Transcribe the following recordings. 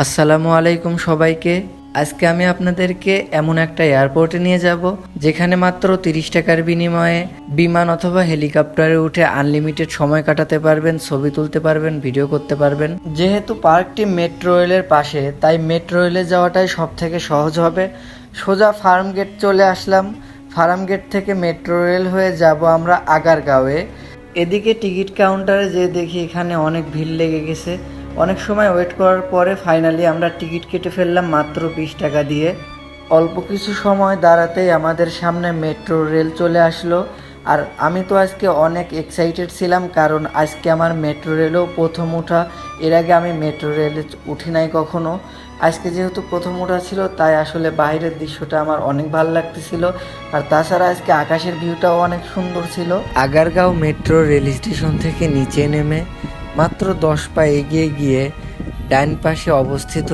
আসসালামু আলাইকুম সবাইকে। আজকে আমি আপনাদেরকে এমন একটা এয়ারপোর্টে নিয়ে যাব, যেখানে মাত্র তিরিশ টাকার বিনিময়ে বিমান অথবা হেলিকপ্টারে উঠে আনলিমিটেড সময় কাটাতে পারবেন, ছবি তুলতে পারবেন, ভিডিও করতে পারবেন। যেহেতু পার্কটি মেট্রো রেলের পাশে, তাই মেট্রো রেলে যাওয়াটাই সব থেকে সহজ হবে। সোজা ফার্ম গেট চলে আসলাম। ফার্ম গেট থেকে মেট্রো রেল হয়ে যাব আমরা আগারগাঁওয়ে। এদিকে টিকিট কাউন্টারে যে দেখি এখানে অনেক ভিড় লেগে গেছে। অনেক সময় ওয়েট করার পরে ফাইনালি আমরা টিকিট কেটে ফেললাম মাত্র বিশ টাকা দিয়ে। অল্প কিছু সময় দাঁড়াতেই আমাদের সামনে মেট্রো রেল চলে আসলো। আর আমি তো আজকে অনেক এক্সাইটেড ছিলাম কারণ আজকে আমার মেট্রো রেলেও প্রথম ওঠা। এর আগে আমি মেট্রো রেলে উঠি নাই কখনো। আজকে যেহেতু প্রথম ওঠা ছিল, তাই আসলে বাইরের দৃশ্যটা আমার অনেক ভালো লাগতেছিল। আর তাছাড়া আজকে আকাশের ভিউটাও অনেক সুন্দর ছিল। আগারগাঁও মেট্রো রেল স্টেশন থেকে নিচে নেমে মাত্র দশ পা এগিয়ে গিয়ে ডান পাশে অবস্থিত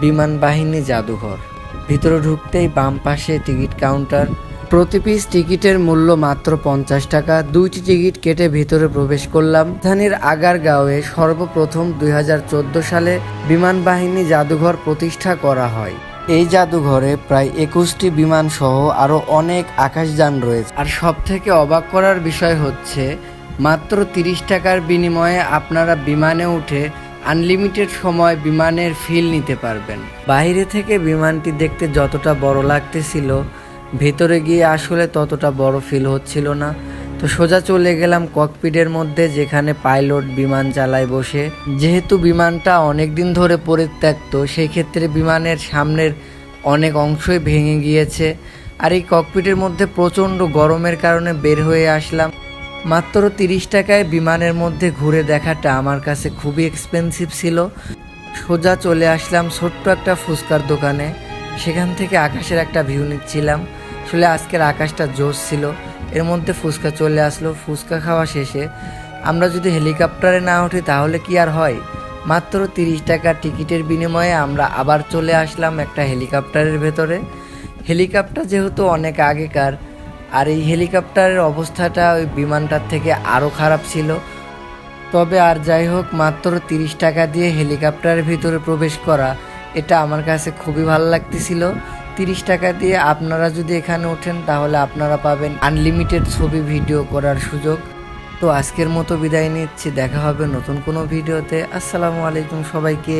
বিমান বাহিনী জাদুঘর। ভিতরে ঢুকতেই বাম পাশে টিকিট কাউন্টার। প্রতি পিস টিকিটের মূল্য মাত্র পঞ্চাশ টাকা। দুইটি টিকিট কেটে ভিতরে প্রবেশ করলাম। রাজধানীর আগারগাঁওয়ে সর্বপ্রথম দুই হাজার চোদ্দ সালে বিমান বাহিনী জাদুঘর প্রতিষ্ঠা করা হয়। এই জাদুঘরে প্রায় একুশটি বিমান সহ আরও অনেক আকাশযান রয়েছে। আর সব থেকে অবাক করার বিষয় হচ্ছে মাত্র তিরিশ টাকার বিনিময়ে আপনারা বিমানে উঠে আনলিমিটেড সময় বিমানের ফিল নিতে পারবেন। বাইরে থেকে বিমানটি দেখতে যতটা বড় লাগতেছিল, ভেতরে গিয়ে আসলে ততটা বড় ফিল হচ্ছিল না। তো সোজা চলে গেলাম ককপিটের মধ্যে, যেখানে পাইলট বিমান চালায় বসে। যেহেতু বিমানটা অনেক দিন ধরে পরিত্যক্ত সেই ক্ষেত্রে বিমানের সামনের অনেক অংশই ভেঙে গিয়েছে। আর এই ককপিটের মধ্যে প্রচণ্ড গরমের কারণে বের হয়ে আসলাম। মাত্র তিরিশ টাকায় বিমানের মধ্যে ঘুরে দেখাটা আমার কাছে খুবই এক্সপেন্সিভ ছিল। সোজা চলে আসলাম ছোট্ট একটা ফুচকার দোকানে। সেখান থেকে আকাশের একটা ভিউ নিচ্ছিলাম। আসলে আজকের আকাশটা জোশ ছিল। এর মধ্যে ফুচকা চলে আসলো। ফুচকা খাওয়া শেষে আমরা যদি হেলিকপ্টারে না উঠি তাহলে কি আর হয়? মাত্র তিরিশ টাকা টিকিটের বিনিময়ে আমরা আবার চলে আসলাম একটা হেলিকপ্টারের ভেতরে। হেলিকপ্টার যেহেতু অনেক আগেকার আর এই হেলিকপ্টারের অবস্থাটা ওই বিমানটার থেকে আরও খারাপ ছিল। তবে আর যাই হোক, মাত্র তিরিশ টাকা দিয়ে হেলিকপ্টারের ভিতরে প্রবেশ করা, এটা আমার কাছে খুবই ভালো লাগতেছিল। তিরিশ টাকা দিয়ে আপনারা যদি এখানে ওঠেন, তাহলে আপনারা পাবেন আনলিমিটেড ছবি ভিডিও করার সুযোগ। তো আজকের মতো বিদায় নিচ্ছি, দেখা হবে নতুন কোনো ভিডিওতে। আসসালামু আলাইকুম সবাইকে।